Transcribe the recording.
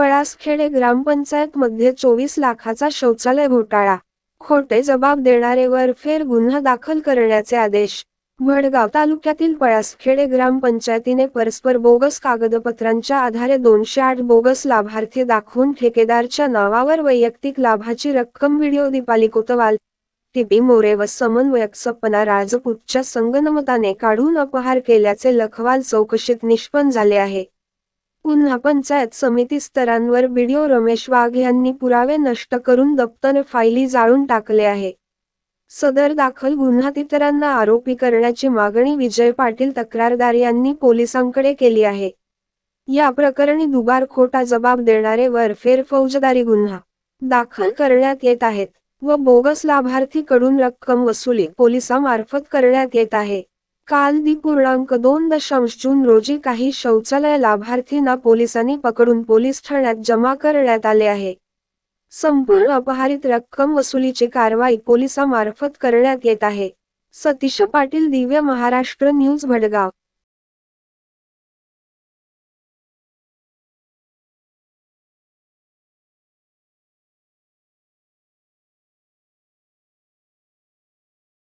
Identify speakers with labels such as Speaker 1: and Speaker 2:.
Speaker 1: पळासखेडे ग्रामपंचायत मध्ये चोवीस लाखाचा शौचालय घोटाळा. खोटे जबाब देणारे वरफेर गुन्हा दाखल करण्याचे आदेश. भडगाव तालुक्यातील पळासखेडे ग्रामपंचायतीने परस्पर बोगस कागदपत्रांच्या आधारे दोनशे आठ बोगस लाभार्थी दाखवून ठेकेदारच्या नावावर वैयक्तिक लाभाची रक्कम video Deepali Kotwal T P More व समन्वयक सपना राजपूतच्या संगनमताने काढून अपहार केल्याचे लखवाल चौकशीत निष्पन्न झाले आहे. पुन्हा पंचायत समिती स्तरांवर व्हिडिओ रमेश वाघ यांनी पुरावे नष्ट करून दप्तर फायली जाळून टाकले आहे. सदर दाखल गुन्ह्यात इतरांना आरोपी करण्याची मागणी विजय पाटील तक्रारदार यांनी पोलिसांकडे केली आहे. या प्रकरणी दुबार खोटा जबाब देणारे वरफेर फौजदारी गुन्हा दाखल करण्यात येत आहेत व बोगस लाभार्थीकडून रक्कम वसुली पोलिसांमार्फत करण्यात येत आहे. काल दि पूर्णांक दोन दशांश जून रोजी काही शौचालय लाभार्थींना पोलिसांनी पकडून पोलीस ठाण्यात जमा करण्यात आले आहे. संपूर्ण अपहारित रक्कम वसुलीची कारवाई पोलिसांमार्फत करण्यात येत आहे. सतीश पाटील दिव्य महाराष्ट्र न्यूज भडगाव.